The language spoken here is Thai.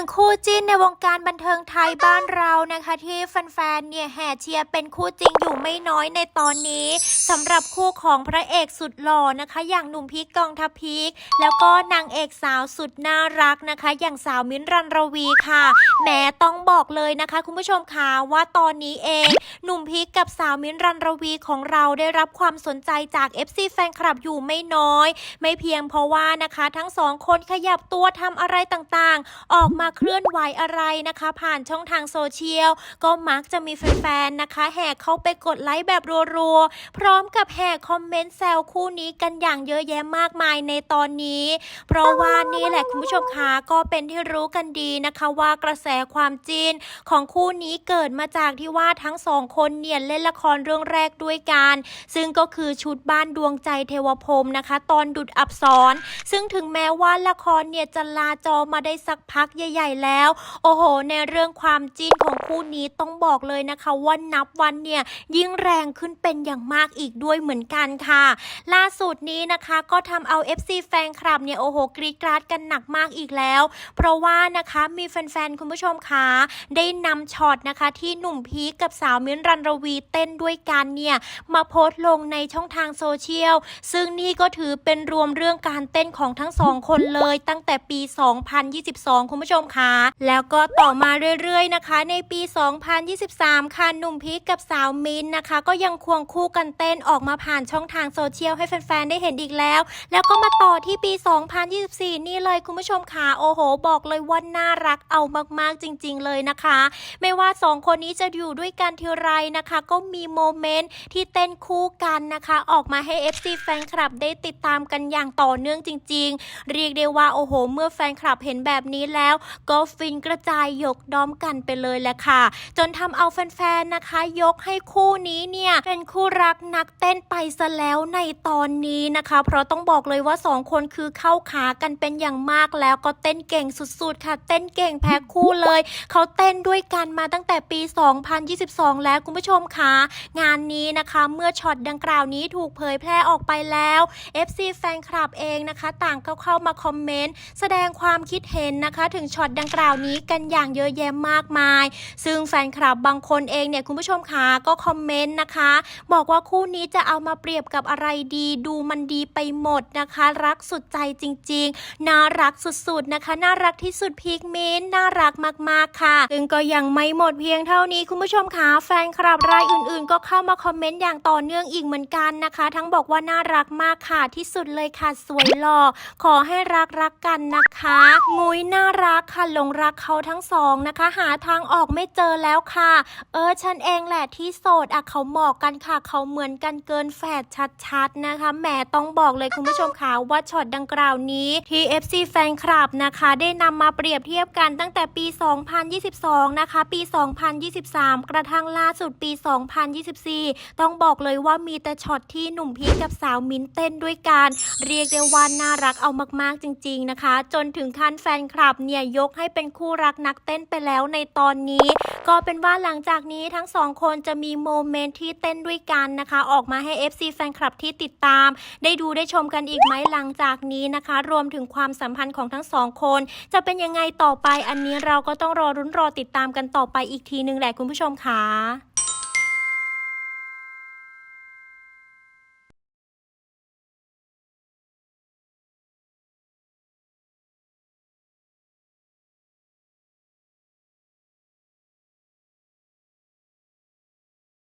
นึ่งคู่จิ้นในวงการบันเทิงไทยบ้านเรานะคะ ที่แฟนๆเนี่ยแห่เชียร์เป็นคู่จริงอยู่ไม่น้อยในตอนนี้สำหรับคู่ของพระเอกสุดหล่อนะคะ อย่างหนุ่มพีคกองทัพพีคแล้วก็นางเอกสาวสุดน่ารักนะคะ อย่างสาวมิ้นท์รันรวีค่ะแหมต้องบอกเลยนะคะ คุณผู้ชมค่ะว่าตอนนี้เอง หนุ่มพีคกับสาวมิ้นท์รันรวีของเราได้รับความสนใจจาก FC แฟนคลับอยู่ไม่น้อย ไม่เพียงเพราะว่านะคะ ทั้งสองคนขยับตัวทำอะไรต่างๆ ออกมาเคลื่อนไหวอะไรนะคะ ผ่านช่องทางโซเชียล ก็มักจะมีแฟนๆนะคะ แห่เข้าไปกดไลค์แบบรัวๆ พร้อมกับแห่คอมเมนต์แซวคู่นี้กันอย่างเยอะแยะมากมายในตอนนี้ เพราะว่านี่แหละคุณผู้ชมคะก็เป็นที่รู้กันดีนะคะว่ากระแสความจีนของคู่นี้เกิดมาจากที่ว่าทั้งสองคนเนี่ยเล่นละครเรื่องแรกด้วยกัน ซึ่งก็คือชุดบ้านดวงใจเทวพรมนะคะ ตอนดุดอับสรซึ่งถึงแม้ว่าละครเนี่ยจะลาจอมาได้สักพักใหญ่ๆแล้ว โอ้โห ในเรื่องความจิ้นของคู่นี้ต้องบอกเลยนะคะว่านับวันเนี่ยยิ่งแรงขึ้นเป็นอย่างมากอีกด้วยเหมือนกันค่ะ ล่าสุดนี้นะคะก็ทำเอา FC แฟนคลับเนี่ยโอ้โหกรีดกราดกันหนักมากอีกแล้ว เพราะว่านะคะมีแฟนๆ คุณผู้ชมคะได้นำช็อตนะคะที่หนุ่มพีคกับสาวมิ้นรันรวีเต้นด้วยกันเนี่ยมาโพสต์ลงในช่องทางโซเชียล ซึ่งนี่ก็ถือเป็นรวมเรื่องการเต้นของทั้งสองคนเลยตั้งแต่ปี 2022 คุณผู้ชมคะ แล้วก็ต่อมาเรื่อยๆนะคะ ในปี 2023 ค่ะหนุ่มพีคกับสาวมินนะคะ ก็ยังควงคู่กันเต้นออกมาผ่านช่องทางโซเชียลให้แฟนๆ ได้เห็นอีกแล้ว แล้วก็มาต่อที่ปี 2024 นี่เลยคุณผู้ชมค่ะโอ้โห บอกเลยว่าน่ารักเอามากๆจริง ๆ เลยนะคะ ไม่ว่าสองคนนี้จะอยู่ด้วยกันทีไรนะคะ ก็มีโมเมนต์ที่เต้นคู่กันนะคะ ออกมาให้ FC แฟนคลับได้ติดตามกันอย่างต่อเนื่องจริง ๆ เรียกได้ว่าโอ้โห เมื่อแฟนคลับเห็นแบบนี้แล้วก็ฟินกระจายยกด้อมกันไปเลยแหละค่ะ จนทำเอาแฟนๆนะคะ ยกให้คู่นี้เนี่ยเป็นคู่รักนักเต้นไปซะแล้วในตอนนี้นะคะ เพราะต้องบอกเลยว่าสองคนคือเข้าขากันเป็นอย่างมากแล้วก็เต้นเก่งสุดๆ ค่ะ เต้นเก่งแพ้คู่เลย เขาเต้นด้วยกันมาตั้งแต่ปี 2022 แล้วคุณผู้ชมคะงานนี้นะคะเมื่อช็อตดังกล่าวนี้ถูกเผยแพร่ออกไปแล้ว FC แฟนคลับเองนะคะ ต่างก็เข้ามาคอมเมนต์แสดงความคิดเห็นนะคะ ถึงชอตดังกล่าวนี้กันอย่างเยอะแยะมากมาย ซึ่งแฟนคลับบางคนเองเนี่ยคุณผู้ชมคะก็คอมเมนต์นะคะ บอกว่าคู่นี้จะเอามาเปรียบกับอะไรดี ดูมันดีไปหมดนะคะ รักสุดใจจริงๆน่ารักสุดๆนะคะ น่ารักที่สุดพีคมินน่ารักมากๆค่ะซึ่งก็ยังไม่หมดเพียงเท่านี้คุณผู้ชมคะแฟนคลับรายอื่นๆ ก็เข้ามาคอมเมนต์อย่างต่อเนื่องอีกเหมือนกันนะคะ ทั้งบอกว่าน่ารักมากค่ะที่สุดเลยค่ะสวยหล่อขอให้รักรักกันนะคะ งุยน่ารักค่ะหลงรักเขาทั้งสองนะคะ หาทางออกไม่เจอแล้วค่ะ เออฉันเองแหละที่โสดอะเขาเหมาะกันค่ะ เขาเหมือนกันเกินแฝดชัดๆนะคะแหมต้องบอกเลยคุณผู้ชมค่ะว่าช็อตดังกล่าวนี้ที่ FC แฟนคลับนะคะ ได้นำมาเปรียบเทียบกันตั้งแต่ปี 2022 นะคะ ปี 2023 กระทั่งล่าสุดปี 2024 ต้องบอกเลยว่ามีแต่ช็อตที่หนุ่มพีกับสาวมิ้นเต้นด้วยกัน เรียกได้ว่าน่ารักเอามากๆจริง ๆนะคะ จนถึงขั้นแฟนคลับเนี่ยยกให้เป็นคู่รักนักเต้นไปแล้วในตอนนี้ ก็เป็นว่าหลังจากนี้ทั้งสองคนจะมีโมเมนต์ที่เต้นด้วยกันนะคะ ออกมาให้ FC แฟนคลับที่ติดตาม ได้ดูได้ชมกันอีกไหมหลังจากนี้นะคะ รวมถึงความสัมพันธ์ของทั้งสองคน จะเป็นยังไงต่อไปอันนี้เราก็ต้องรอรุ้นรอติดตามกันต่อไปอีกทีนึงแหละคุณผู้ชมค่ะ